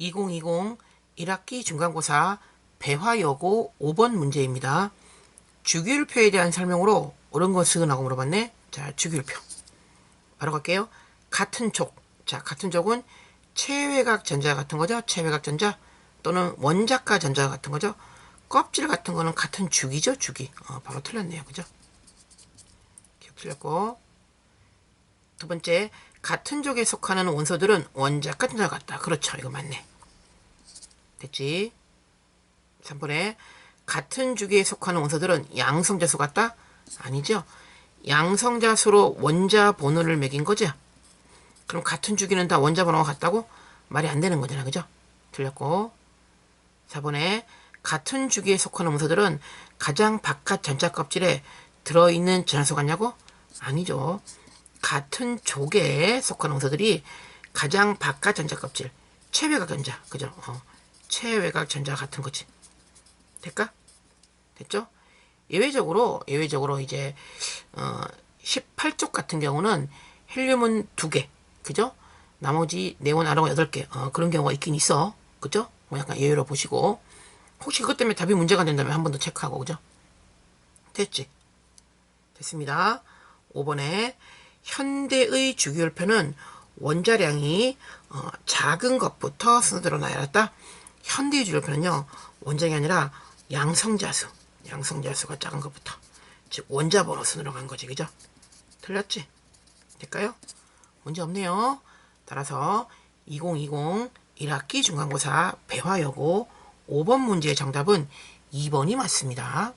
2020 1학기 중간고사 배화여고 5번 문제입니다. 주기율표에 대한 설명으로 옳은 것은 하고 물어봤네. 자, 주기율표. 바로 갈게요. 같은 쪽. 자, 같은 쪽은 체외각 전자 같은 거죠. 체외각 전자 또는 원작가 전자 같은 거죠. 껍질 같은 거는 같은 주기죠. 주기. 어, 바로 틀렸네요. 그죠? 틀렸고. 두 번째, 같은 족에 속하는 원소들은 원작가 전자 같다. 그렇죠. 이거 맞네. 됐지? 3번에 같은 주기에 속하는 원소들은 양성자수 같다? 아니죠. 양성자수로 원자 번호를 매긴 거죠. 그럼 같은 주기는 다 원자 번호가 같다고? 말이 안 되는 거잖아. 그죠? 틀렸고. 4번에 같은 주기에 속하는 원소들은 가장 바깥 전자 껍질에 들어있는 전화수 같냐고? 아니죠. 같은 족에 속하는 원소들이 가장 바깥 전자 껍질, 체외각 전자, 그죠? 어, 체외각 전자 같은 거지. 될까? 됐죠? 예외적으로 예외적으로 이제 어 18쪽 같은 경우는 헬륨은 두 개, 그죠? 나머지 네온 아로가 여덟 개, 어, 그런 경우가 있긴 있어, 그죠? 뭐 약간 예외로 보시고 혹시 그것 때문에 답이 문제가 된다면 한 번 더 체크하고, 그죠? 됐지? 됐습니다. 5번에 현대의 주기율표는 원자량이 어, 작은 것부터 순서대로 나열했다. 현대의 주기율표는요 원장이 아니라 양성자수, 양성자수가 작은 것부터 즉 원자 번호 순으로 간 거지, 그죠? 틀렸지? 될까요? 문제 없네요. 따라서 2020 1학기 중간고사 배화여고 5번 문제의 정답은 2번이 맞습니다.